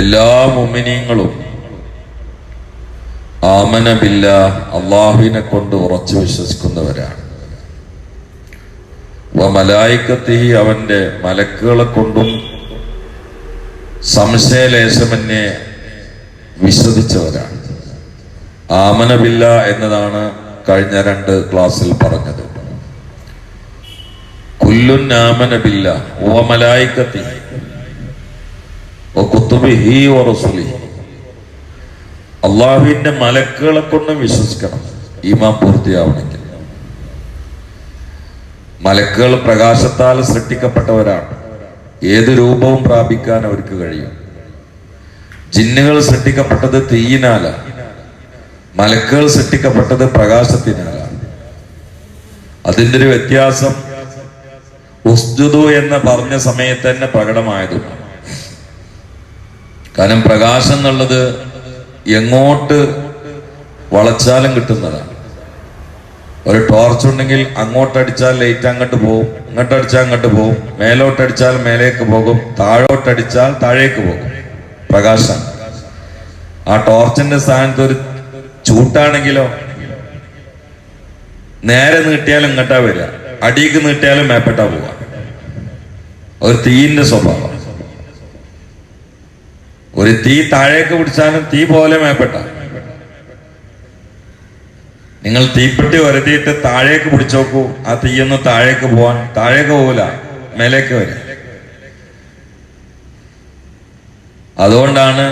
എല്ലാ മുമ്മിനീങ്ങളും ആമനബില്ല അള്ളാഹുവിനെ കൊണ്ട് ഉറച്ചു വിശ്വസിക്കുന്നവരാണ്. മലായിക്കത്തിഹി അവന്റെ മലക്കുകളെ കൊണ്ടും സംശയലേശമന്യെ വിശ്വസിച്ചവരാണ്. ആമനബില്ല എന്നതാണ് കഴിഞ്ഞ രണ്ട് ക്ലാസ്സിൽ പറഞ്ഞത്. അള്ളാഹുവിന്റെ മലക്കുകളെ കൊണ്ട് വിശ്വസിക്കണം ഈമാൻ പൂർത്തിയാവണമെങ്കിൽ. മലക്കുകൾ പ്രകാശത്താൽ സൃഷ്ടിക്കപ്പെട്ടവരാണ്. ഏത് രൂപവും പ്രാപിക്കാൻ അവർക്ക് കഴിയും. ജിന്നുകൾ സൃഷ്ടിക്കപ്പെട്ടത് തീയിനാലാണ് മലക്കുകൾ സൃഷ്ടിക്കപ്പെട്ടത് പ്രകാശത്തിനാലാണ് അതിന്റെ ഒരു വ്യത്യാസം ഉസ്ജുദു എന്ന് പറഞ്ഞ സമയത്ത് തന്നെ പ്രകടമായത്. കാരണം പ്രകാശം എന്നുള്ളത് എങ്ങോട്ട് വളച്ചാലും കിട്ടുന്നതാണ്. ഒരു ടോർച്ച് ഉണ്ടെങ്കിൽ അങ്ങോട്ടടിച്ചാൽ ലൈറ്റ് അങ്ങോട്ട് പോകും ഇങ്ങോട്ടടിച്ചാൽ അങ്ങോട്ട് പോകും മേലോട്ടടിച്ചാൽ മേലേക്ക് പോകും താഴോട്ടടിച്ചാൽ താഴേക്ക് പോകും. പ്രകാശം. ആ ടോർച്ചിന്റെ സ്ഥാനത്ത് ഒരു ചൂട്ടാണെങ്കിലോ? നേരെ നീട്ടിയാൽ ഇങ്ങോട്ടാ വരിക? അടിക്ക് നീട്ടിയാലും മേപ്പെട്ടാ പോവാ. ഒരു തീയിന്റെ സ്വഭാവം. ഒരു തീ താഴേക്ക് പിടിച്ചാലും തീ പോലെ മേപ്പെട്ട. നിങ്ങൾ തീപ്പെട്ടി വരുത്തിയിട്ട് താഴേക്ക് പിടിച്ചോക്കൂ. ആ തീയൊന്ന് താഴേക്ക് പോവാൻ താഴേക്ക് പോകില്ല മേലേക്ക് വരും അതുകൊണ്ടാണ്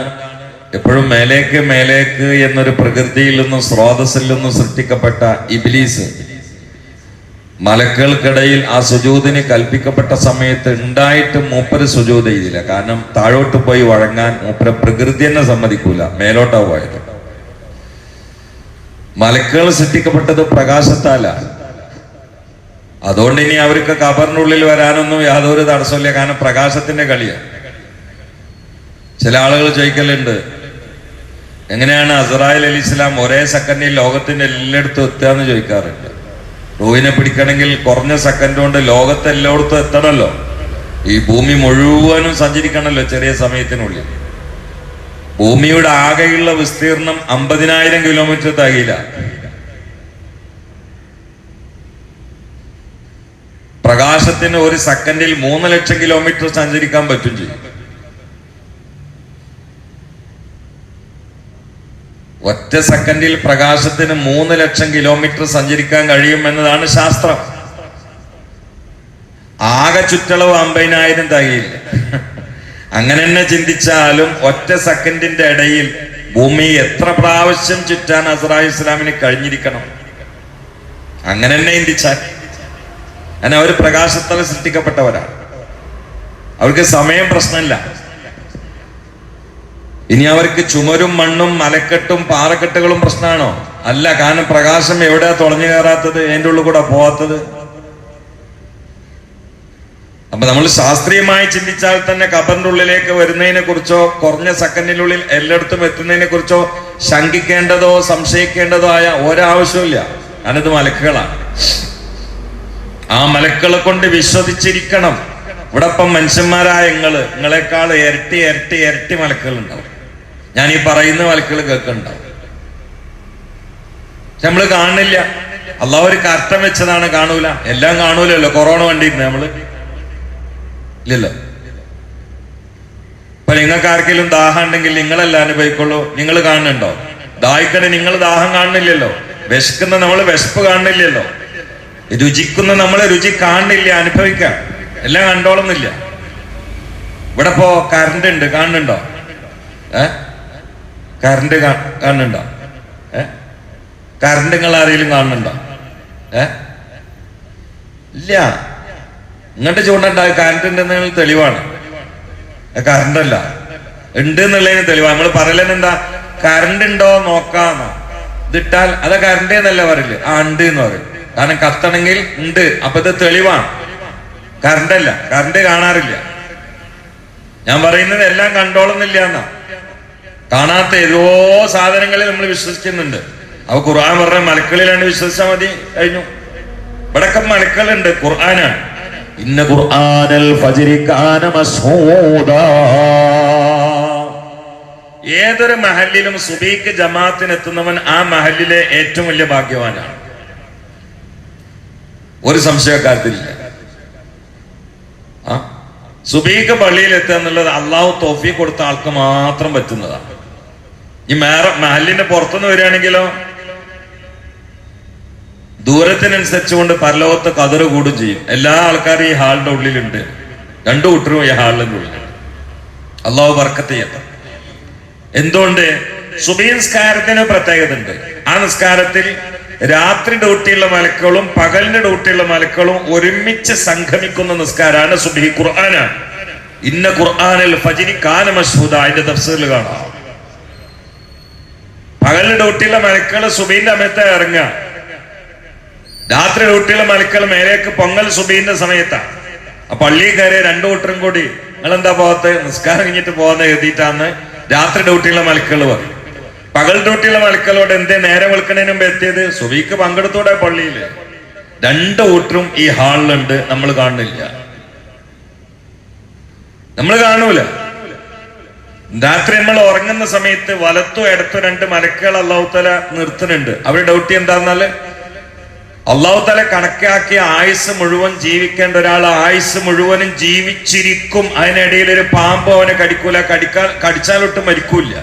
എപ്പോഴും മേലേക്ക് മേലേക്ക് എന്നൊരു പ്രകൃതിയിൽ നിന്നും സ്രോതസ്സിൽ നിന്നും സൃഷ്ടിക്കപ്പെട്ട ഇബിലീസ് മലക്കൾക്കിടയിൽ ആ സുജൂതിന് കൽപ്പിക്കപ്പെട്ട സമയത്ത് ഉണ്ടായിട്ട് മൂപ്പര് സുജൂത് ചെയ്തില്ല. കാരണം താഴോട്ട് പോയി വഴങ്ങാൻ മൂപ്പര പ്രകൃതി തന്നെ സമ്മതിക്കൂല. മേലോട്ടാ പോയത്. മലക്കുകൾ സൃഷ്ടിക്കപ്പെട്ടത് പ്രകാശത്താല. അതുകൊണ്ട് ഇനി അവർക്ക് കബറിനുള്ളിൽ വരാനൊന്നും യാതൊരു തടസ്സമില്ല കാരണം പ്രകാശത്തിന്റെ കളിയാണ് ചില ആളുകൾ ചോദിക്കലുണ്ട് എങ്ങനെയാണ് അസറായിൽ അലി ഇസ്ലാം ഒരേ സെക്കൻഡിൽ ലോകത്തിന്റെ എല്ലായിടത്തും എത്തുക എന്ന് ചോദിക്കാറുണ്ട്. റൂഹിനെ പിടിക്കണമെങ്കിൽ കുറഞ്ഞ സെക്കൻഡ് കൊണ്ട് ലോകത്ത് എല്ലായിടത്തും എത്തണമല്ലോ. ഈ ഭൂമി മുഴുവനും സഞ്ചരിക്കണമല്ലോ ചെറിയ സമയത്തിനുള്ളിൽ. ഭൂമിയുടെ ആകെയുള്ള വിസ്തീർണം അമ്പതിനായിരം കിലോമീറ്റർ തകയില്ല പ്രകാശത്തിന് ഒരു സെക്കൻഡിൽ മൂന്ന് ലക്ഷം കിലോമീറ്റർ സഞ്ചരിക്കാൻ പറ്റും ചെയ്യും. ഒറ്റ സെക്കൻഡിൽ പ്രകാശത്തിന് മൂന്ന് ലക്ഷം കിലോമീറ്റർ സഞ്ചരിക്കാൻ കഴിയും എന്നതാണ് ശാസ്ത്രം. ആകെ ചുറ്റളവ് അമ്പതിനായിരം തകയില്ല അങ്ങനെ തന്നെ ചിന്തിച്ചാലും ഒറ്റ സെക്കൻഡിന്റെ ഇടയിൽ ഭൂമി എത്ര പ്രാവശ്യം ചുറ്റാൻ അസറായി ഇസ്ലാമിന് കഴിഞ്ഞിരിക്കണം. അങ്ങനെ തന്നെ ചിന്തിച്ചാൽ. അങ്ങനെ അവർ പ്രകാശത്താൽ സൃഷ്ടിക്കപ്പെട്ടവരാണ് അവർക്ക് സമയം പ്രശ്നമില്ല. ഇനി അവർക്ക് ചുമരും മണ്ണും മലക്കെട്ടും പാറക്കെട്ടുകളും പ്രശ്നമാണോ? അല്ല കാരണം പ്രകാശം എവിടെയാ തുളഞ്ഞു കയറാത്തത്? അതിന്റെ ഉള്ളിൽ കൂടെ പോവാത്തത്? അപ്പൊ നമ്മൾ ശാസ്ത്രീയമായി ചിന്തിച്ചാൽ തന്നെ കബറിന്റെ ഉള്ളിലേക്ക് വരുന്നതിനെ കുറിച്ചോ കുറഞ്ഞ സെക്കൻഡിനുള്ളിൽ എല്ലായിടത്തും എത്തുന്നതിനെ കുറിച്ചോ ശങ്കിക്കേണ്ടതോ സംശയിക്കേണ്ടതോ ആയ ഒരാവശ്യമില്ല കാരണം ഇത് മലക്കുകളാണ്. ആ മലക്കുകളെ കൊണ്ട് വിശ്വസിച്ചിരിക്കണം. ഇവിടെ ഇപ്പം മനുഷ്യന്മാരായ നിങ്ങൾ നിങ്ങളെക്കാൾ ഇരട്ടി ഇരട്ടി ഇരട്ടി മലക്കുകൾ ഉണ്ടാവും ഞാൻ ഈ പറയുന്ന വാക്കുകൾ കേൾക്കുന്നുണ്ടാവും നമ്മൾ കാണില്ല അള്ളാഹ് ഒരു കഷ്ടം വെച്ചതാണ് കാണൂല. എല്ലാം കാണൂലല്ലോ. കൊറോണ വണ്ടിയിരുന്നു നമ്മൾ? ഇല്ലല്ലോ. ഇപ്പൊ നിങ്ങൾക്ക് ആർക്കെങ്കിലും ദാഹം ഉണ്ടെങ്കിൽ നിങ്ങളല്ല അനുഭവിക്കുള്ളൂ. നിങ്ങൾ കാണുന്നുണ്ടോ? ദാഹിക്കണ നിങ്ങൾ ദാഹം കാണുന്നില്ലല്ലോ. വിശക്കുന്ന നമ്മൾ വിശപ്പ് കാണുന്നില്ലല്ലോ. രുചിക്കുന്ന നമ്മളെ രുചി കാണുന്നില്ല അനുഭവിക്കാം. എല്ലാം കണ്ടോളുന്നില്ല. ഇവിടെ ഇപ്പോ കറണ്ട് ഉണ്ട്. കാണുന്നുണ്ടോ? ഏ? കറണ്ട് കാണുന്നുണ്ട? ഏ? കറണ്ട് നിങ്ങൾ ആരെങ്കിലും കാണുന്നുണ്ടോ? ഏ? ഇല്ല. ഇങ്ങോട്ട് ചൂണ്ടണ്ട കറണ്ട് ഉണ്ടെന്ന് തെളിവാണ്. കറണ്ട് അല്ല. ഉണ്ട് എന്നുള്ളതിന് തെളിവാണ് നമ്മൾ പറയലെന്താ കറണ്ട് ഉണ്ടോ നോക്കാന്ന്. ഇതിട്ടാൽ അത് കറണ്ട് എന്നല്ല പറയില്ല ആ ഉണ്ട് എന്ന് പറയും കാരണം കത്തണമെങ്കിൽ ഉണ്ട്. അപ്പൊ ഇത് തെളിവാണ്. കറണ്ട് അല്ല. കറണ്ട് കാണാറില്ല. ഞാൻ പറയുന്നത് എല്ലാം കണ്ടോളുന്നില്ല എന്നാ. കാണാത്ത ഏതോ സാധനങ്ങളിൽ നമ്മൾ വിശ്വസിക്കുന്നുണ്ട്. അവ ഖുർആൻ പറഞ്ഞ മലക്കളിലാണ് വിശ്വസിച്ചാൽ മതി കഴിഞ്ഞു. ഇവിടൊക്കെ മലക്കളുണ്ട് ഖുർആനാണ്. ഇന്ന ഖുർആനൽ ഏതൊരു മഹലിലും സുബീക്ക് ജമാഅത്തിന് എത്തുന്നവൻ ആ മഹലിലെ ഏറ്റവും വലിയ ഭാഗ്യവാനാണ്. ഒരു സംശയക്കാര്യത്തിലില്ല. ആ? സുബീക്ക് പള്ളിയിൽ എത്തുക എന്നുള്ളത് അള്ളാഹു തോഫി കൊടുത്ത ആൾക്ക് മാത്രം പറ്റുന്നതാണ്. ഈ മേറ മഹലിന്റെ പുറത്തുനിന്ന് വരികയാണെങ്കിലോ? ദൂരത്തിനനുസരിച്ച് കൊണ്ട് പരലോകത്ത് കതറ് കൂടും ചെയ്യും. എല്ലാ ആൾക്കാരും ഈ ഹാളിന്റെ ഉള്ളിലുണ്ട്. രണ്ടു കൂട്ടരും ഈ ഹാളിന്റെ ഉള്ളിലുണ്ട്. അള്ളാഹു വർക്കത്ത് ചെയ്യട്ടെ. എന്തുകൊണ്ട്? സുബീ നിസ്കാരത്തിന് പ്രത്യേകത ഉണ്ട്. ആ നിസ്കാരത്തിൽ രാത്രി ഡ്യൂട്ടിയുള്ള മലക്കുകളും പകലിന്റെ ഡ്യൂട്ടിയുള്ള മലക്കുകളും ഒരുമിച്ച് സംഗമിക്കുന്ന നിസ്കാരമാണ് സുബി ഖുർആനാണ്. ഇന്ന ഖുർആനിൽ ഫജിനി കാന മഷൂദ അതിന്റെ തഫ്സീറിൽ കാണാം. പകലിന്റെ ഡ്യൂട്ടിയിലെ മലക്കൾ സുബീന്റെ അമയത്ത് ഇറങ്ങുക. രാത്രി ഡ്യൂട്ടിയിലെ മലക്കൾ മേലേക്ക് പൊങ്ങൽ സുബീന്റെ സമയത്താ. ആ പള്ളിയിൽ കയറിയ രണ്ടു കൂട്ടരും കൂടി നിങ്ങൾ എന്താ പോകത്ത് നിസ്കാരം കഴിഞ്ഞിട്ട് പോകുന്ന എഴുതിയിട്ടാന്ന് രാത്രി ഡ്യൂട്ടിയിലെ മലക്കൾ പറയും പകൽ ഡ്യൂട്ടിയിലെ മലക്കളോട് എന്തേ നേരെ വിളിക്കണതിന് മുമ്പ് എത്തിയത്? സുബീക്ക് പങ്കെടുത്തൂടെ പള്ളിയിൽ. രണ്ട് കൂട്ടരും ഈ ഹാളിലുണ്ട് നമ്മൾ കാണുന്നില്ല. നമ്മൾ കാണൂല. രാത്രി നമ്മൾ ഉറങ്ങുന്ന സമയത്ത് വലത്തോ ഇടത്തോ രണ്ട് മലക്കുകൾ അള്ളാഹുത്തല നിർത്തുന്നുണ്ട്. അവരുടെ ഡ്യൂട്ടി എന്താന്നാൽ? അള്ളാഹുത്തല കണക്കാക്കിയ ആയുസ് മുഴുവൻ ജീവിക്കേണ്ട ഒരാൾ ആയുസ് മുഴുവനും ജീവിച്ചിരിക്കും. അതിനിടയിൽ ഒരു പാമ്പ് അവനെ കടിക്കൂല. കടിക്കാൻ കടിച്ചാലൊട്ടും മരിക്കൂല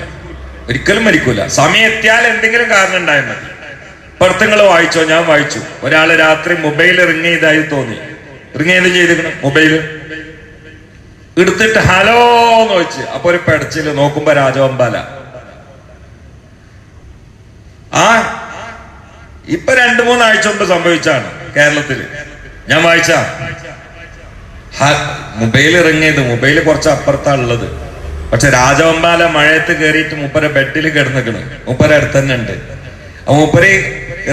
ഒരിക്കലും മരിക്കൂല. സമയം എത്തിയാൽ എന്തെങ്കിലും കാരണം ഉണ്ടായാൽ മതി. പുറത്തുങ്ങൾ വായിച്ചോ? ഞാൻ വായിച്ചു. ഒരാൾ രാത്രി മൊബൈൽ റിങ് ചെയ്തായി തോന്നി. റിങ് ചെയ്ത് ചെയ്തിരിക്കണം. മൊബൈൽ. എടുത്തിട്ട് ഹലോ എന്ന് വെച്ച്. അപ്പൊ ഒരു പെടച്ചിൽ നോക്കുമ്പോ രാജവമ്പാല. ആ ഇപ്പൊ രണ്ടു മൂന്നാഴ്ച കൊണ്ട് സംഭവിച്ചാണ് കേരളത്തിൽ. ഞാൻ വായിച്ച. മൊബൈൽ ഇറങ്ങിയത് മൊബൈൽ കുറച്ച് അപ്പുറത്താണ് ഉള്ളത് പക്ഷെ രാജവമ്പാല മഴയത്ത് കയറിയിട്ട് മുപ്പര ബെഡിൽ കിടന്നിക്കണ്. മുപ്പര അടുത്ത് തന്നെ ഉണ്ട് മൂപ്പര്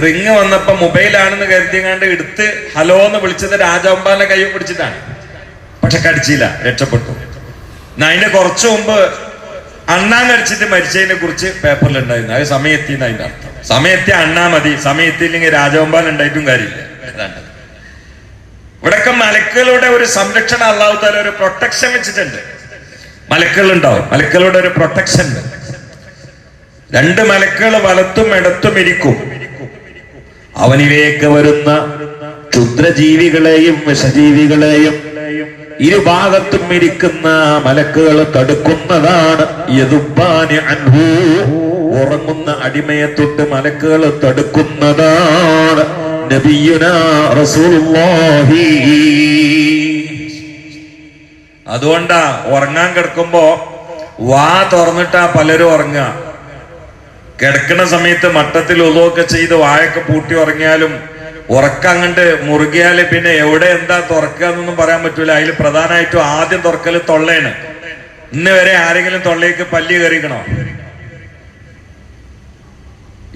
റിങ് വന്നപ്പോ മൊബൈലാണെന്ന് കരുതിയങ്ങാണ്ട് എടുത്ത് ഹലോ എന്ന് വിളിച്ചത് രാജവമ്പാല കൈ പിടിച്ചിട്ടാണ്. പക്ഷെ കടിച്ചില്ല രക്ഷപ്പെട്ടു. അതിന്റെ കുറച്ചു മുമ്പ് അണ്ണാൻ കടിച്ചിട്ട് മരിച്ചതിനെ കുറിച്ച് പേപ്പറിലുണ്ടായിരുന്നു അത് സമയത്തി അതിന്റെ അർത്ഥം. സമയത്തെ അണ്ണാ മതി. സമയത്തില്ലെങ്കിൽ രാജവമ്പാൽ ഉണ്ടായിട്ടും കാര്യമില്ല. അതാണ്. ഇവിടൊക്കെ മലക്കുകളുടെ ഒരു സംരക്ഷണം അല്ലാത്ത ഒരു പ്രൊട്ടക്ഷൻ വെച്ചിട്ടുണ്ട്. മലക്കുകൾ ഉണ്ടാവും മലക്കുകളുടെ ഒരു പ്രൊട്ടക്ഷൻ രണ്ട് മലക്കുകൾ വലത്തും ഇടത്തും ഇരിക്കും. അവനിലേക്ക് വരുന്ന ക്ഷുദ്രജീവികളെയും വിഷജീവികളെയും ഇരുഭാഗത്തും ഇരിക്കുന്ന മലക്കുകൾ തടുക്കുന്നതാണ്. അൻഹു. ഉറങ്ങുന്ന അടിമയെ തൊട്ട് മലക്കുകൾ തടുക്കുന്നതാണ്. അതുകൊണ്ടാ ഉറങ്ങാൻ കിടക്കുമ്പോ വാ തുറന്നിട്ടാ പലരും ഉറങ്ങുക. കിടക്കുന്ന സമയത്ത് മട്ടത്തിൽ ഒതുവൊക്കെ ചെയ്ത് വായൊക്കെ പൂട്ടി ഉറങ്ങിയാലും ഉറക്കം അങ്ങണ്ട് മുറുകിയാൽ പിന്നെ എവിടെ എന്താ തുറക്കുക എന്നൊന്നും പറയാൻ പറ്റൂല. അതിൽ പ്രധാനമായിട്ടും ആദ്യം തുറക്കൽ തൊള്ളയാണ്. ഇന്ന് വരെ ആരെങ്കിലും തൊള്ളയ്ക്ക് പല്ലി കയറിക്കണോ?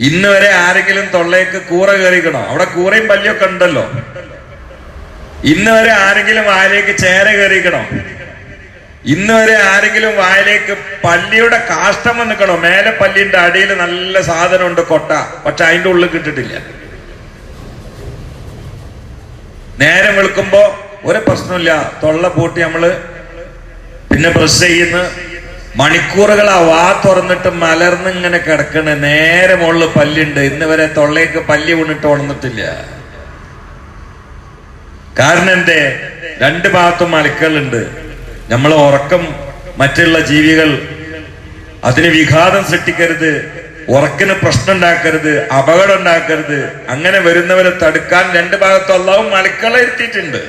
ഇന്ന് വരെ ആരെങ്കിലും തൊള്ളയ്ക്ക് കൂറ കയറിക്കണോ? അവിടെ കൂറയും പല്ലിയൊക്കെ ഉണ്ടല്ലോ. ഇന്ന് വരെ ആരെങ്കിലും വായിലേക്ക് ചേര കയറിക്കണോ? ഇന്ന് വരെ ആരെങ്കിലും വായിലേക്ക് പല്ലിയുടെ കാഷ്ടം വന്നിക്കണോ? മേലെ പല്ലിന്റെ അടിയിൽ നല്ല സാധനം ഉണ്ട് കൊട്ട. പക്ഷെ അതിന്റെ ഉള്ളിൽ കിട്ടിട്ടില്ല നേരം വെളുക്കുമ്പോ ഒരു പ്രശ്നമില്ല തൊള്ള പൂട്ടി നമ്മൾ പിന്നെ പ്രസ് ചെയ്യുന്ന. മണിക്കൂറുകൾ ആ വാ തുറന്നിട്ട് മലർന്ന് ഇങ്ങനെ കിടക്കണ്. നേരെ മുകളിൽ പല്ലുണ്ട്. ഇന്ന് വരെ തൊള്ളേക്ക് പല്ലി വീണിട്ട് ഉണർന്നിട്ടില്ല. കാരണം എന്തേ? രണ്ട് ഭാഗത്തും മലക്കളുണ്ട് നമ്മൾ ഉറക്കം മറ്റുള്ള ജീവികൾ അതിന് വിഘാതം സൃഷ്ടിക്കരുത്. ഉറക്കിന് പ്രശ്നം ഉണ്ടാക്കരുത് അപകടം ഉണ്ടാക്കരുത് അങ്ങനെ വരുന്നവരെ തടുക്കാൻ രണ്ട് ഭാഗത്തും അള്ളാഹും മലക്കളെ എത്തിയിട്ടുണ്ട്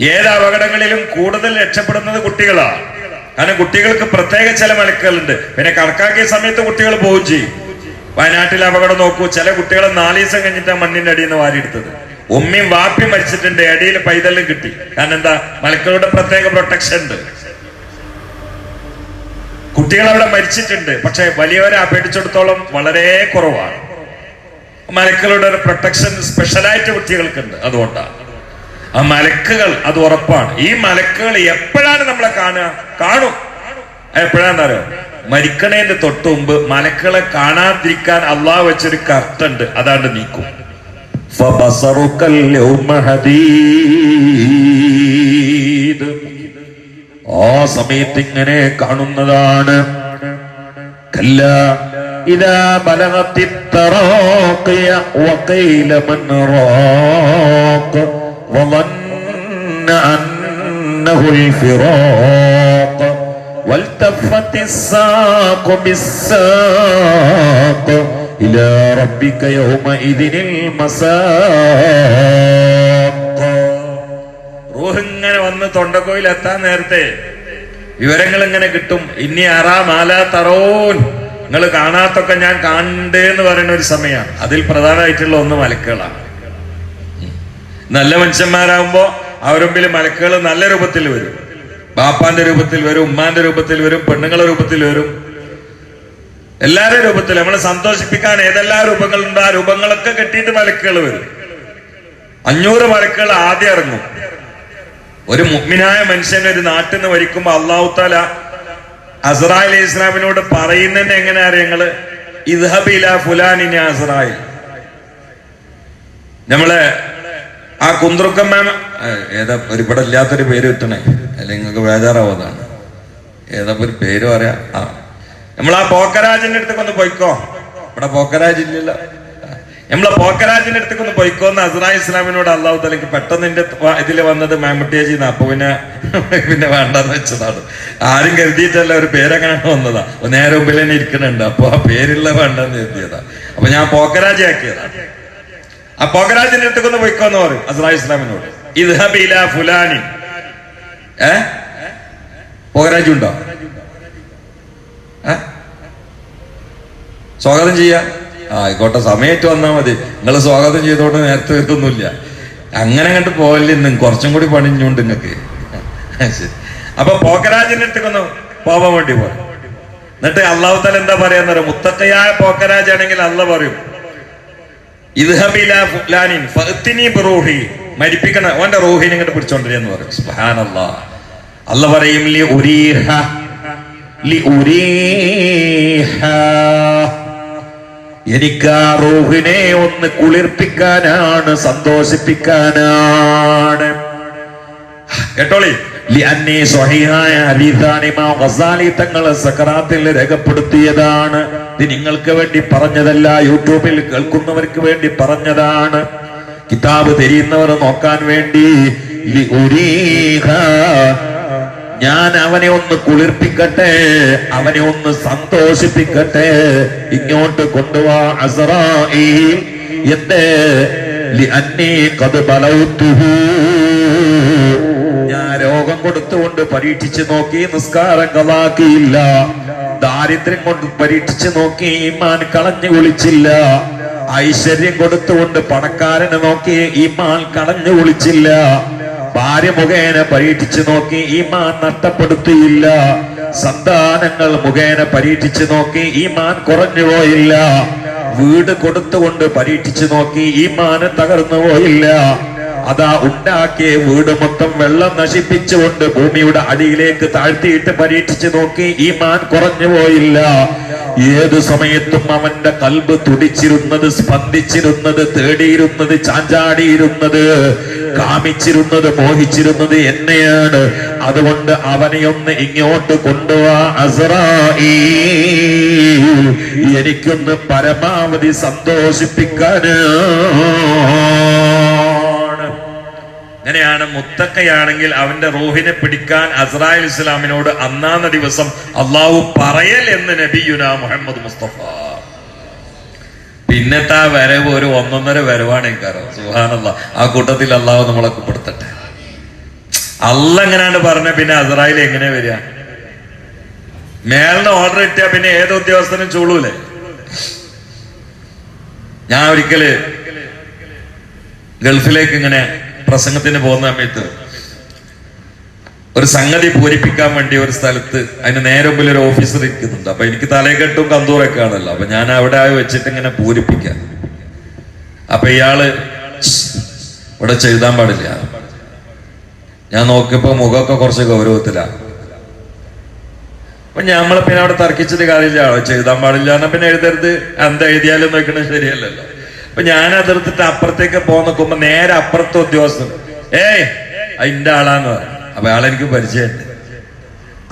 ഏത് അപകടങ്ങളിലും കൂടുതൽ രക്ഷപ്പെടുന്നത് കുട്ടികളാണ് കാരണം കുട്ടികൾക്ക് പ്രത്യേക ചില മലക്കുകളുണ്ട് പിന്നെ കണക്കാക്കിയ സമയത്ത് കുട്ടികൾ പോവുകയും ചെയ്യും. വയനാട്ടിലെ അപകടം നോക്കൂ. ചില കുട്ടികളെ നാല് ദിവസം കഴിഞ്ഞിട്ടാണ് മണ്ണിന്റെ അടിയിൽ നിന്ന് വാരിയെടുത്തത്. ഉമ്മയും വാപ്പി മരിച്ചിട്ടുണ്ട്. അടിയിൽ പൈതലും കിട്ടി. കാരണം എന്താ? മലക്കളുടെ പ്രത്യേക പ്രൊട്ടക്ഷൻ ഉണ്ട്. കുട്ടികൾ അവിടെ മരിച്ചിട്ടുണ്ട്. പക്ഷെ വലിയവരെ അപേക്ഷിച്ചിടത്തോളം വളരെ കുറവാണ്. മലക്കുകളുടെ ഒരു പ്രൊട്ടക്ഷൻ സ്പെഷ്യലായിട്ട് കുട്ടികൾക്കുണ്ട് അതുകൊണ്ടാണ്. ആ മലക്കുകൾ അത് ഉറപ്പാണ്. ഈ മലക്കുകൾ എപ്പോഴാണ് നമ്മളെ കാണുക? കാണും. എപ്പോഴാണെന്നറിയോ മരിക്കണേന്റെ തൊട്ട് മുമ്പ് മലക്കുകളെ കാണാതിരിക്കാൻ അള്ളാ വെച്ചൊരു കർട്ടുണ്ട്. അതാണ്ട് നീക്കും. ആ സമയത്ത് ഇങ്ങനെ കാണുന്നതാണ് കല്ല ഇതാ ബലഗത്തി التراقي وقيل من راق وظن أنه الفراق والتفت الساق بالساق إلى ربك يومئذ المساق റൂഹ് ഇങ്ങനെ വന്ന് തൊണ്ടക്കോയിൽ എത്താൻ നേരത്തെ വിവരങ്ങൾ എങ്ങനെ കിട്ടും? ഇനി അറാ മാല തറോൻ. നിങ്ങൾ കാണാത്തൊക്കെ ഞാൻ കാണണ്ടേ എന്ന് പറയുന്ന ഒരു സമയമാണ് അതിൽ പ്രധാനമായിട്ടുള്ള ഒന്ന് മലക്കുകളാണ്. നല്ല മനുഷ്യന്മാരാകുമ്പോ അവരുമ്പിൽ മലക്കുകൾ നല്ല രൂപത്തിൽ വരും. ബാപ്പാന്റെ രൂപത്തിൽ വരും ഉമ്മാന്റെ രൂപത്തിൽ വരും പെണ്ണുങ്ങളുടെ രൂപത്തിൽ വരും. എല്ലാവരുടെ രൂപത്തിൽ. നമ്മളെ സന്തോഷിപ്പിക്കാൻ ഏതെല്ലാം രൂപങ്ങളുണ്ടോ? ആ രൂപങ്ങളൊക്കെ കെട്ടിയിട്ട് മലക്കുകൾ വരും. അഞ്ഞൂറ് മലക്കുകൾ ആദ്യം ഇറങ്ങും. ഒരു മുഗ്മിനായ മനുഷ്യൻ ഒരു നാട്ടിൽ നിന്ന് വരിക്കുമ്പോ അള്ളാഹു താല അസറാ അലൈഹി ഇസ്ലാമിനോട് പറയുന്നതിന് എങ്ങനെ അറിയങ്ങൾ ഫുലാനിനെ അസറായി നമ്മളെ ആ കുന്ത്രുക്കമ്മ ഏതാ ഒരു ഇല്ലാത്തൊരു പേര് കിട്ടണേ. അല്ലെങ്കിൽ നിങ്ങൾക്ക് വേദാറാവുന്നതാണ് ഏതാ ഒരു പേര് പറയാ? ആ. നമ്മൾ ആ പോക്കരാജിന്റെ അടുത്തേക്ക് ഒന്ന് പോയിക്കോ. ഇവിടെ പോക്കരാജ് ഇല്ലല്ലോ. നമ്മളെ പോക്കരാജിന്റെ അടുത്തേക്ക് ഒന്ന് പോയിക്കോ എന്ന് അസറാ ഇസ്ലാമിനോട് അള്ളാഹു തലക്ക് പെട്ടെന്ന് എന്റെ ഇതിൽ വന്നത് മാമുട്ടിയേജി അപ്പൊ പിന്നെ പിന്നെ വേണ്ടെന്ന് വെച്ചതാണ്. ആരും കരുതിയിട്ടല്ല ഒരു പേരങ്ങനെ വന്നതാ. നേരെ മുമ്പിൽ തന്നെ ഇരിക്കണുണ്ട് അപ്പൊ ആ പേരില്ല വേണ്ടെന്ന് കരുതിയതാ. അപ്പൊ ഞാൻ പോക്കരാജി ആക്കിയതാ. ആ പോക്കരാജിന്റെ അടുത്തേക്ക് ഒന്ന് പോയിക്കോ എന്ന് പറയും അസ്രാ ഇസ്ലാമിനോട്. ഇത് ഹബീല ഫുലാനി. ഏ? പോകരാജി ഉണ്ടോ? സ്വാഗതം ചെയ്യാ. ആയിക്കോട്ടെ സമയത്ത് വന്നാൽ മതി. നിങ്ങൾ സ്വാഗതം ചെയ്തോണ്ട് നേരത്തെ എത്തുന്നില്ല. അങ്ങനെ അങ്ങോട്ട് ഇന്നും. കുറച്ചും കൂടി പണിഞ്ഞുകൊണ്ട് നിങ്ങൾക്ക് അപ്പൊ പോക്കരാജിന്റെ അടുത്തേക്ക് ഒന്ന് പോവാൻ വേണ്ടി പോയി എന്നിട്ട് അള്ളാഹു തല എന്താ പറയാം മുത്തക്കയായ പോക്കരാജാണെങ്കിൽ അല്ല പറയും ബിറൂഹി. മരിപ്പിക്കണ ഓന്റെ റൂഹിനെ ഇങ്ങോട്ട് പിടിച്ചോണ്ടിരിന്ന് പറയും. അല്ല പറയും ലി ഉരീഹ ലി ഉരീഹ. എനിക്ക് ആ റൂഹിനെ ഒന്ന് കുളിർപ്പിക്കാനാണ് സന്തോഷിപ്പിക്കാനാണ്. കേട്ടോളി? തങ്ങൾ രേഖപ്പെടുത്തിയതാണ്. ഇത് നിങ്ങൾക്ക് വേണ്ടി പറഞ്ഞതല്ല യൂട്യൂബിൽ കേൾക്കുന്നവർക്ക് വേണ്ടി പറഞ്ഞതാണ്. കിതാബ് തിരിയുന്നവർ നോക്കാൻ വേണ്ടി. ഞാൻ അവനെ ഒന്ന് കുളിർപ്പിക്കട്ടെ അവനെ ഒന്ന് സന്തോഷിപ്പിക്കട്ടെ. ഇങ്ങോട്ട് കൊണ്ടുവാ അസറായിൽ എന്റെ ഞാൻ രോഗം കൊടുത്തുകൊണ്ട് പരീക്ഷിച്ചു നോക്കി നിസ്കാരം കളാക്കിയില്ല ദാരിദ്ര്യം കൊണ്ട് പരീക്ഷിച്ചു നോക്കി ഈമാൻ കളഞ്ഞു വിളിച്ചില്ല ഐശ്വര്യം കൊടുത്തുകൊണ്ട് പണക്കാരനെ നോക്കി ഈമാൻ കളഞ്ഞു വിളിച്ചില്ല ഭാര്യ മുഖേന പരീക്ഷിച്ചു നോക്കി ഈമാൻ നഷ്ടപ്പെടുത്തിയില്ല. സന്താനങ്ങൾ മുഖേന പരീക്ഷിച്ചു നോക്കി ഈമാൻ കുറഞ്ഞു പോയില്ല. വീട് കൊടുത്തുകൊണ്ട് പരീക്ഷിച്ചു നോക്കി ഈമാൻ തകർന്നു പോയില്ല. അതാ ഉണ്ടാക്കിയ വീട് മൊത്തം വെള്ളം നശിപ്പിച്ചുകൊണ്ട് ഭൂമിയുടെ അടിയിലേക്ക് താഴ്ത്തിയിട്ട് പരീക്ഷിച്ചു നോക്കി ഈ മാൻ കുറഞ്ഞു പോയില്ല. ഏതു സമയത്തും അവന്റെ കൽബ് തുടിച്ചിരുന്നത് സ്പന്ദിച്ചിരുന്നത് തേടിയിരുന്നത് ചാഞ്ചാടിയിരുന്നത് കാമിച്ചിരുന്നത് മോഹിച്ചിരുന്നത് എന്നെയാണ്. അതുകൊണ്ട് അവനെ ഇങ്ങോട്ട് കൊണ്ടുവാ അസറായി എനിക്കൊന്ന് പരമാവധി സന്തോഷിപ്പിക്കാനാണ് അങ്ങനെയാണ് മുത്തക്കയാണെങ്കിൽ അവന്റെ റൂഹിനെ പിടിക്കാൻ അസ്രായേൽ ഇസ്ലാമിനോട് അന്നാന്ന ദിവസം അള്ളാഹു പറയൽ എന്ന് നബിയുന മുഹമ്മദ് മുസ്തഫ. പിന്നത്തെ ആ വരവ് ഒരു ഒന്നൊന്നര വരവാണ് കാരണം സുഹാനല്ല ആ കൂട്ടത്തിൽ അള്ളാഹു നമ്മളെ കുപ്പെടുത്തട്ടെ അല്ല എങ്ങനെയാണ് പറഞ്ഞ പിന്നെ അസ്രായേൽ എങ്ങനെ വരിക? മേലിന് ഓർഡർ കിട്ടിയാ പിന്നെ ഏത് ഉദ്യോഗസ്ഥനും ചൂളൂലേ ഞാൻ ഒരിക്കൽ ഗൾഫിലേക്ക് ഇങ്ങനെ പ്രസംഗത്തിന് പോകുന്ന സമയത്ത് ഒരു സംഗതി പൂരിപ്പിക്കാൻ വേണ്ടി ഒരു സ്ഥലത്ത് അതിന് നേരെ മുമ്പിൽ ഒരു ഓഫീസർ ഇരിക്കുന്നുണ്ട് അപ്പൊ എനിക്ക് തലേക്കെട്ടും കന്തൂറൊക്കെ ആണല്ലോ. അപ്പൊ ഞാൻ അവിടെ ആയി വെച്ചിട്ട് ഇങ്ങനെ പൂരിപ്പിക്കാം. അപ്പൊ ഇയാൾ ഇവിടെ ചെയ്താൻ പാടില്ല. ഞാൻ നോക്കിയപ്പോ മുഖമൊക്കെ കുറച്ച് ഗൗരവത്തിലാണ് അപ്പൊ ഞമ്മളെ പിന്നെ അവിടെ തർക്കിച്ചിട്ട് കാര്യമില്ല. ചെയ്താൻ പാടില്ല എന്നാ പിന്നെ എഴുതരുത്. എന്താ എഴുതിയാലും നോക്കണത് ശരിയല്ലല്ലോ. അപ്പൊ ഞാൻ അതിർത്തിട്ട് അപ്പുറത്തേക്ക് പോകാൻ നോക്കുമ്പോ നേരെ അപ്പുറത്തെ ഉദ്യോഗസ്ഥൻ. ഏയ് അതിന്റെ ആളാന്ന് പറഞ്ഞു അപ്പൊ ആളെ എനിക്ക് പരിചയമുണ്ട്.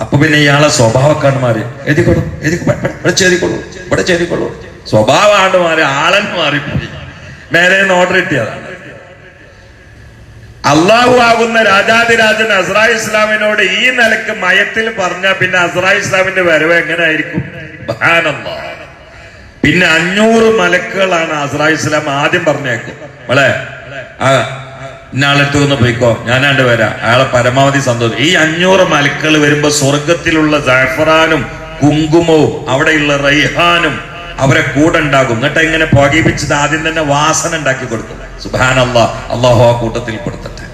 അപ്പൊ പിന്നെ ഇയാളെ സ്വഭാവക്കാണ് മാറി. എഴുതിക്കൊള്ളു എഴുതി ഇവിടെ ചെയ്തിക്കൊള്ളു ഇവിടെ ചെയ്തിക്കൊള്ളു സ്വഭാവമാണ് മാറി ആളൻ മാറിപ്പോയി. നേരെ ഓർഡർ കിട്ടിയതാണ്. അള്ളാഹു ആകുന്ന രാജാതിരാജൻ അസ്രാ ഇസ്ലാമിനോട് ഈ നിലയ്ക്ക് മയത്തിൽ പറഞ്ഞ പിന്നെ അസ്രാ ഇസ്ലാമിന്റെ വരവ് എങ്ങനെയായിരിക്കും സുബ്ഹാനല്ലാ. പിന്നെ അഞ്ഞൂറ് മലക്കുകളാണ് അസ്രായി ഇസ്ലാം ആദ്യം പറഞ്ഞേക്കും. മോളെ ആ ഇന്നാളെടുത്ത് ഒന്ന് പോയിക്കോ. ഞാനാണ്ട് വരാം അയാളെ പരമാവധി സന്തോഷം. ഈ അഞ്ഞൂറ് മലക്കുകൾ വരുമ്പോ സ്വർഗത്തിലുള്ള ജാഫറാനും കുങ്കുമവും അവിടെയുള്ള റൈഹാനും അവരെ കൂടെ ഉണ്ടാകും. എന്നിട്ട് ഇങ്ങനെ പുകയിപ്പിച്ചത് ആദ്യം തന്നെ വാസന ഉണ്ടാക്കി കൊടുക്കും. സുബാൻ അള്ളാ അള്ളാഹു ആ കൂട്ടത്തിൽ പെടുത്തട്ടെ.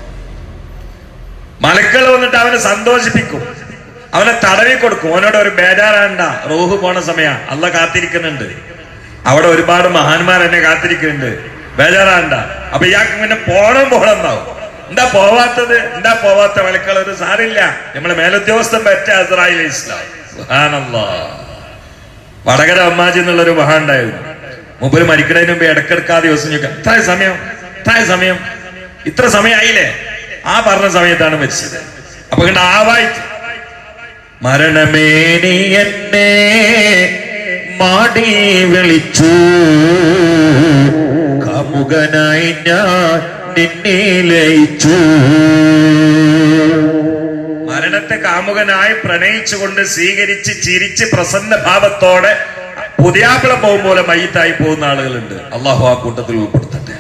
മലക്കൾ വന്നിട്ട് അവനെ സന്തോഷിപ്പിക്കും. അവനെ തടവി കൊടുക്കും. അവനോട് ഒരു ബേജാറാണ്ട റോഹു പോണ സമയ. അല്ല കാത്തിരിക്കുന്നുണ്ട്. അവിടെ ഒരുപാട് മഹാന്മാർ എന്നെ കാത്തിരിക്കുന്നുണ്ട്. ബേജാറാണ്ട. അപ്പൊ ഇയാൾക്ക് പിന്നെ പോണം പോണം എന്നാവും. എന്താ പോവാത്തത്? എന്താ പോവാത്ത മലക്കൾ ഒരു സാരില്ല നമ്മളെ മേലുദ്യോഗസ്ഥൻ പറ്റ അസ്രായിൽ ഇസ്ലാം. വടകര അമ്മാജി എന്നുള്ളൊരു മഹാൻ ഉണ്ടായിരുന്നു മുമ്പിൽ മരിക്കണതിന് മുമ്പ് ഇടക്കിടക്ക് ദിവസം ചോദിക്കാം ഇത്ര സമയം? ഇത്ര സമയം? ഇത്ര സമയമായില്ലേ ആ പറഞ്ഞ സമയത്താണ് മരിച്ചത്. അപ്പൊ കണ്ട ആവായി മരണമേനി എന്നെ മാടി വിളിച്ച്. കാമുകനായി ഞാൻ നിന്നെ ലയിച്ചു. മരണത്തെ കാമുകനായി പ്രണയിച്ചുകൊണ്ട് സ്വീകരിച്ച് ചിരിച്ച് പ്രസന്ന ഭാവത്തോടെ പുതിയാപ്പിള പോകും പോലെ മയ്യത്തായി പോകുന്ന ആളുകളുണ്ട്. അള്ളാഹു ആ കൂട്ടത്തിൽ ഉൾപ്പെടുത്തട്ടെ.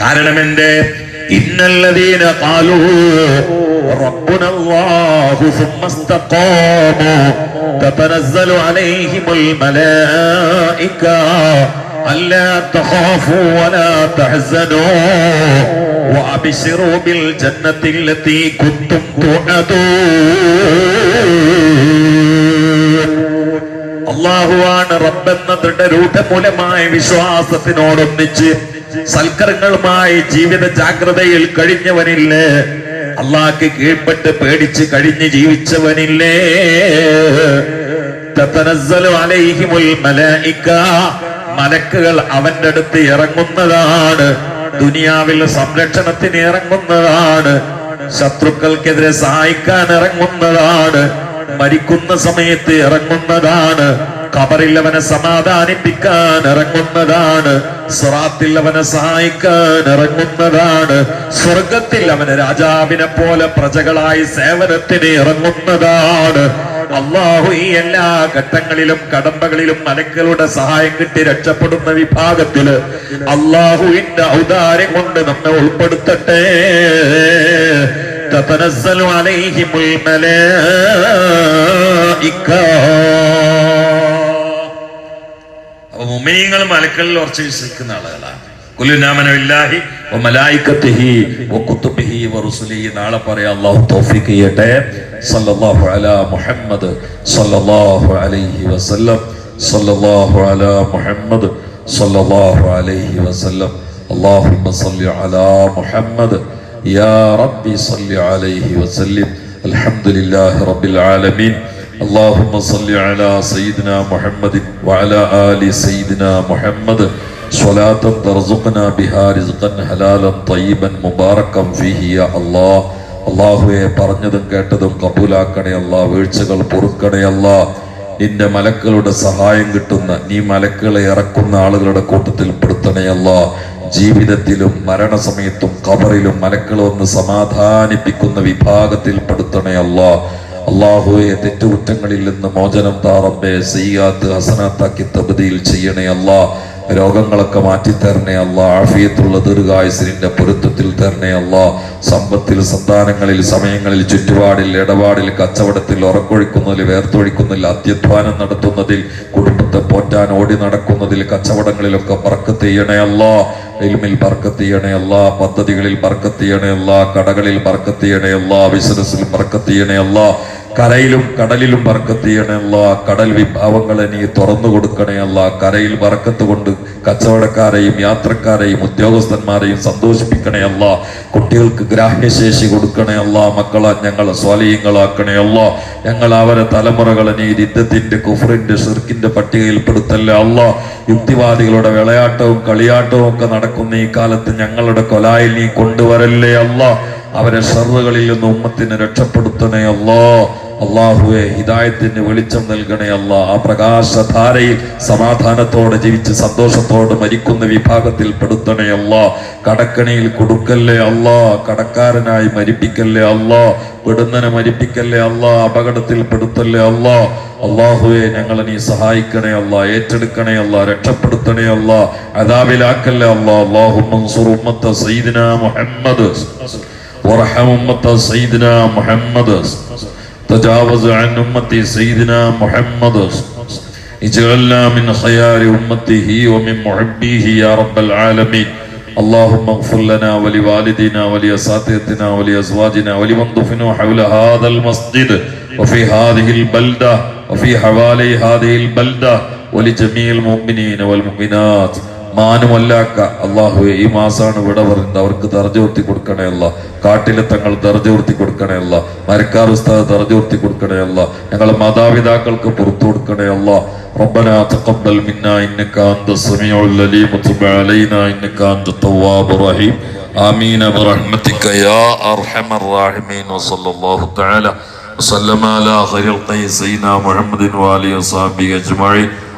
കാരണം എന്റെ ഇന്നല്ലതീന കാലു റബ്ബുനല്ലാഹു സുമ്മസ്തഖാമു تتنزل عليهم الملائكة ألا تخافوا ولا تحزنوا وأبشروا بالجنة التي كنتم توعدون അള്ളാഹുവാണ് റബ്ബെന്ന ദൃഢരൂഢമൂലമായ വിശ്വാസത്തിനോടൊന്നിച്ച് സൽക്കരങ്ങളുമായി ജീവിത ജാഗ്രതയിൽ കഴിഞ്ഞവനില്ലേ അള്ളാഹ്ക്ക് കീഴ്പ്പെട്ട് പേടിച്ച് കഴിഞ്ഞ് ജീവിച്ചവനില്ലേ? മലക്കുകൾ അവന്റെ അടുത്ത് ഇറങ്ങുന്നതാണ്. ദുനിയാവിൽ സംരക്ഷണത്തിന് ഇറങ്ങുന്നതാണ്. ശത്രുക്കൾക്കെതിരെ സഹായിക്കാൻ ഇറങ്ങുന്നതാണ്. മരിക്കുന്ന സമയത്ത് ഇറങ്ങുന്നതാണ്. ഖബറിൽ അവനെ സമാധാനിപ്പിക്കാൻ ഇറങ്ങുന്നതാണ് സിറാത്തിൽ അവനെ സഹായിക്കാൻ ഇറങ്ങുന്നതാണ് സ്വർഗത്തിൽ അവന് രാജാവിനെ പോലെ പ്രജകളായി സേവനത്തിന് ഇറങ്ങുന്നതാണ് അള്ളാഹു ഈ എല്ലാ ഘട്ടങ്ങളിലും കടമ്പകളിലും മലക്കളുടെ സഹായം കിട്ടി രക്ഷപ്പെടുന്ന വിഭാഗത്തില് അള്ളാഹുവിന്റെ ഔദാര്യം കൊണ്ട് നമ്മെ ഉൾപ്പെടുത്തട്ടെ تتنزل عليهم الملائكة അപ്പൊ മുമിനീങ്ങൾ മലക്കളിൽ ഉറച്ചു വിശ്വസിക്കുന്ന ആളുകളാണ് കുലുനാമനവില്ലാഹി മലായിക്കത്തിഹി വകുതുബിഹി വറുസുലിഹി നാളെ പറയാം അല്ലാഹു തൗഫീഖ് ചെയ്യട്ടെ സല്ലല്ലാഹു അലാ മുഹമ്മദ് സല്ലല്ലാഹു അലൈഹി വസല്ലം സല്ലല്ലാഹു അലാ മുഹമ്മദ് സല്ലല്ലാഹു അലൈഹി വസല്ലം اللهم صل على محمد يا ربي صل عليه وسلم الحمد لله رب العالمين اللهم صل على سيدنا محمد وعلى آل سيدنا محمد صلاة ترزقنا بها رزقا حلالا طيبا مباركا فيه يا الله അള്ളാഹുവെ പറഞ്ഞതും കേട്ടതും കബൂലാക്കണേ അല്ലാ വീഴ്ചകൾ പൊറുക്കണേ അല്ലാ നിന്റെ മലക്കളുടെ സഹായം കിട്ടുന്ന നീ മലക്കളെ ഇറക്കുന്ന ആളുകളുടെ കൂട്ടത്തിൽ പെടുത്തണേ അല്ലാ ജീവിതത്തിലും മരണസമയത്തും കബറിലും മലക്കൾ വന്ന് സമാധാനിപ്പിക്കുന്ന വിഭാഗത്തിൽ പെടുത്തണേ അല്ലാ അള്ളാഹുവെ തെറ്റുകുറ്റങ്ങളിൽ നിന്ന് മോചനം താറമ്പെ സയ്യാത്ത് ഹസനാത്താക്കി തബദിയിൽ ചെയ്യണേ അല്ലാ. രോഗങ്ങളൊക്കെ മാറ്റിത്തരണേ അല്ല. ആഫിയത്തുള്ള ദീർഘായുസിന്റെ പൊരുത്തത്തിൽ തരണേ അല്ല. സമ്പത്തിൽ സന്താനങ്ങളിൽ സമയങ്ങളിൽ ചുറ്റുപാടിൽ ഇടപാടിൽ കച്ചവടത്തിൽ ഉറക്കൊഴിക്കുന്നതിൽ വേർത്തൊഴിക്കുന്നതിൽ അത്യധ്വാനം നടത്തുന്നതിൽ കുടുംബ കൊടുത്ത് പോറ്റാൻ ഓടി നടക്കുന്നതിൽ കച്ചവടങ്ങളിലൊക്കെ ബർക്കത്ത് ചെയ്യണയല്ല ഇൽമിൽ ബർക്കത്ത് ചെയ്യണയല്ല പദ്ധതികളിൽ ബർക്കത്ത് ചെയ്യണയല്ല കടകളിൽ ബർക്കത്ത് ചെയ്യണയല്ല ബിസിനസ്സിൽ ബർക്കത്ത് ചെയ്യണേ അല്ല. കരയിലും കടലിലും ബർക്കത്ത് ചെയ്യണേ അല്ല കടൽ വിഭാവങ്ങളെ നീ തുറന്നു കൊടുക്കണേ അല്ല കരയിൽ ബർക്കത്ത് കൊണ്ട് കച്ചവടക്കാരെയും യാത്രക്കാരെയും ഉദ്യോഗസ്ഥന്മാരെയും സന്തോഷിപ്പിക്കണേ അല്ല കുട്ടികൾക്ക് ഗ്രാഹ്യശേഷി കൊടുക്കണേ അല്ല മക്കളെ ഞങ്ങളെ സ്വാലീയങ്ങളാക്കണയല്ല ഞങ്ങൾ അവരെ തലമുറകളെ നീ യുദ്ധത്തിന്റെ കുഫറിന്റെ ഷിർക്കിന്റെ പട്ടികയിൽപ്പെടുത്തല്ലേ അല്ല യുക്തിവാദികളുടെ വിളയാട്ടവും കളിയാട്ടവും ഒക്കെ നടക്കുന്ന ഈ കാലത്ത് ഞങ്ങളുടെ കൊലായിൽ നീ കൊണ്ടുവരല്ലേ അല്ല അവരെ ഷറുകളിൽ നിന്ന് ഉമ്മത്തിനെ രക്ഷപ്പെടുത്തണേ അല്ലോ. അള്ളാഹുവെ ഹിദായത്തിന് വെളിച്ചം നൽകണേ അല്ല. ആ പ്രകാശധാരയിൽ സമാധാനത്തോടെ ജീവിച്ച് സന്തോഷത്തോടെ മരിക്കുന്ന വിഭാഗത്തിൽ പെടുത്തണേ അല്ല. കടക്കണിയിൽ കൊടുക്കല്ലേ അല്ല. കടക്കാരനായി മരിപ്പിക്കല്ലേ അല്ല. പെടുന്നനെ മരിപ്പിക്കല്ലേ അല്ല. അപകടത്തിൽ പെടുത്തല്ലേ അല്ല. അള്ളാഹുവെ ഞങ്ങളെ നീ സഹായിക്കണേ അല്ല. ഏറ്റെടുക്കണേ അല്ല. രക്ഷപ്പെടുത്തണേ അല്ല. അതാവിലാക്കല്ലേ അല്ല. അള്ളാഹു മൻസുർ ഉമ്മത്ത് സയ്യിദിന മുഹമ്മദ്. وارحم أمة سيدنا محمد تجاوز عن أمة سيدنا محمد اجعلنا من خيار أمته ومن محبيه يا رب العالمين اللهم اغفر لنا ولوالدينا ولأساتذتنا ولأزواجنا ولمن دفنوا حول هذا المسجد وفي هذه البلدة وفي حوالي هذه البلدة ولجميع المؤمنين والمؤمنات മാനുമല്ലാക്ക അള്ളാഹുവെ ഈ മാസമാണ് ഇവിടെ പറയുന്നത് അവർക്ക് ദർജ കൊടുക്കണേ അല്ല കാട്ടിലെ തങ്ങൾ ദർജ കൊടുക്കണേ അല്ല മരക്കാർ ഉസ്താദ് ദർജ കൊടുക്കണേ അല്ല ഞങ്ങളെ മാതാപിതാക്കൾക്ക് പുറത്തു കൊടുക്കണേ അല്ല ربنا تقبل منا انك انت السميع العليم وتب علينا انك انت التواب الرحيم امين برحمتك يا ارحم الراحمين وصلى الله تعالى وسلم على خير القي سيدنا محمد واله وصحبه اجمعين